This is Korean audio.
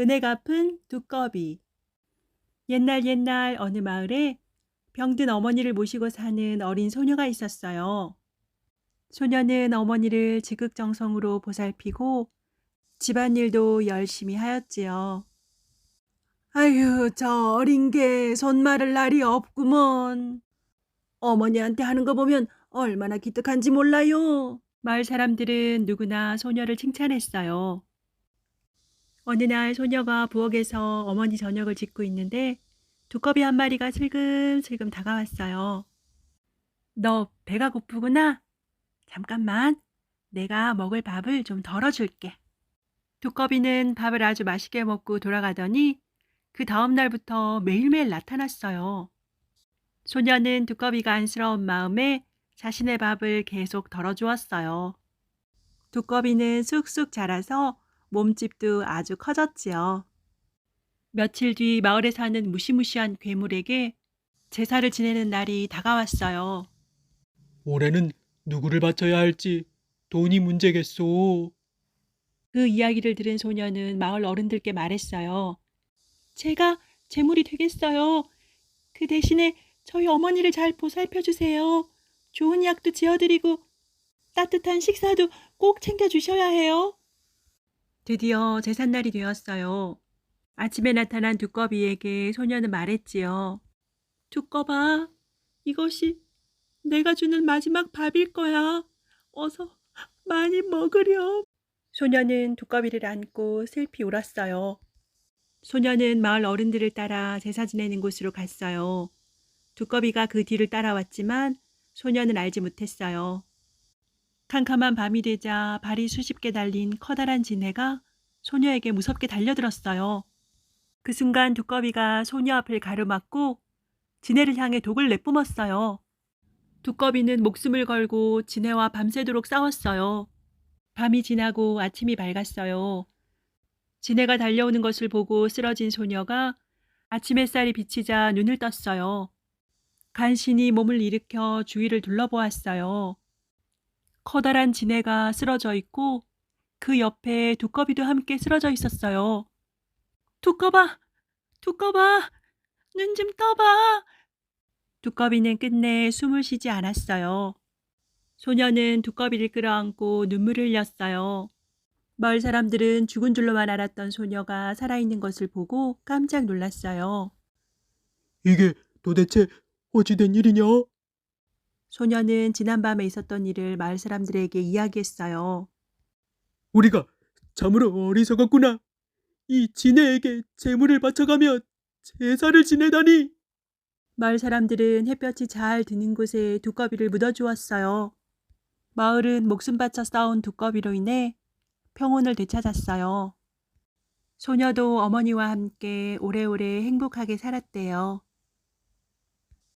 은혜 갚은 두꺼비. 옛날 옛날 어느 마을에 병든 어머니를 모시고 사는 어린 소녀가 있었어요. 소녀는 어머니를 지극정성으로 보살피고 집안일도 열심히 하였지요. 아휴, 저 어린 게 손말을 날이 없구먼. 어머니한테 하는 거 보면 얼마나 기특한지 몰라요. 마을 사람들은 누구나 소녀를 칭찬했어요. 어느 날 소녀가 부엌에서 어머니 저녁을 짓고 있는데 두꺼비 한 마리가 슬금슬금 다가왔어요. 너 배가 고프구나? 잠깐만, 내가 먹을 밥을 좀 덜어줄게. 두꺼비는 밥을 아주 맛있게 먹고 돌아가더니 그 다음 날부터 매일매일 나타났어요. 소녀는 두꺼비가 안쓰러운 마음에 자신의 밥을 계속 덜어주었어요. 두꺼비는 쑥쑥 자라서 몸집도 아주 커졌지요. 며칠 뒤 마을에 사는 무시무시한 괴물에게 제사를 지내는 날이 다가왔어요. 올해는 누구를 바쳐야 할지 돈이 문제겠소. 그 이야기를 들은 소녀는 마을 어른들께 말했어요. 제가 재물이 되겠어요. 그 대신에 저희 어머니를 잘 보살펴 주세요. 좋은 약도 지어드리고 따뜻한 식사도 꼭 챙겨 주셔야 해요. 드디어 제삿날이 되었어요. 아침에 나타난 두꺼비에게 소녀는 말했지요. 두꺼봐, 이것이 내가 주는 마지막 밥일 거야. 어서 많이 먹으렴. 소녀는 두꺼비를 안고 슬피 울었어요. 소녀는 마을 어른들을 따라 제사 지내는 곳으로 갔어요. 두꺼비가 그 뒤를 따라왔지만 소녀는 알지 못했어요. 캄캄한 밤이 되자 발이 수십 개 달린 커다란 지네가 소녀에게 무섭게 달려들었어요. 그 순간 두꺼비가 소녀 앞을 가로막고 지네를 향해 독을 내뿜었어요. 두꺼비는 목숨을 걸고 지네와 밤새도록 싸웠어요. 밤이 지나고 아침이 밝았어요. 지네가 달려오는 것을 보고 쓰러진 소녀가 아침 햇살이 비치자 눈을 떴어요. 간신히 몸을 일으켜 주위를 둘러보았어요. 커다란 지네가 쓰러져 있고 그 옆에 두꺼비도 함께 쓰러져 있었어요. 두꺼봐! 두꺼봐! 눈 좀 떠봐! 두꺼비는 끝내 숨을 쉬지 않았어요. 소녀는 두꺼비를 끌어안고 눈물을 흘렸어요. 마을 사람들은 죽은 줄로만 알았던 소녀가 살아있는 것을 보고 깜짝 놀랐어요. 이게 도대체 어찌된 일이냐? 소녀는 지난밤에 있었던 일을 마을 사람들에게 이야기했어요. 우리가 참으로 어리석었구나. 이 지네에게 재물을 바쳐가며 제사를 지내다니. 마을 사람들은 햇볕이 잘 드는 곳에 두꺼비를 묻어주었어요. 마을은 목숨 바쳐 싸운 두꺼비로 인해 평온을 되찾았어요. 소녀도 어머니와 함께 오래오래 행복하게 살았대요.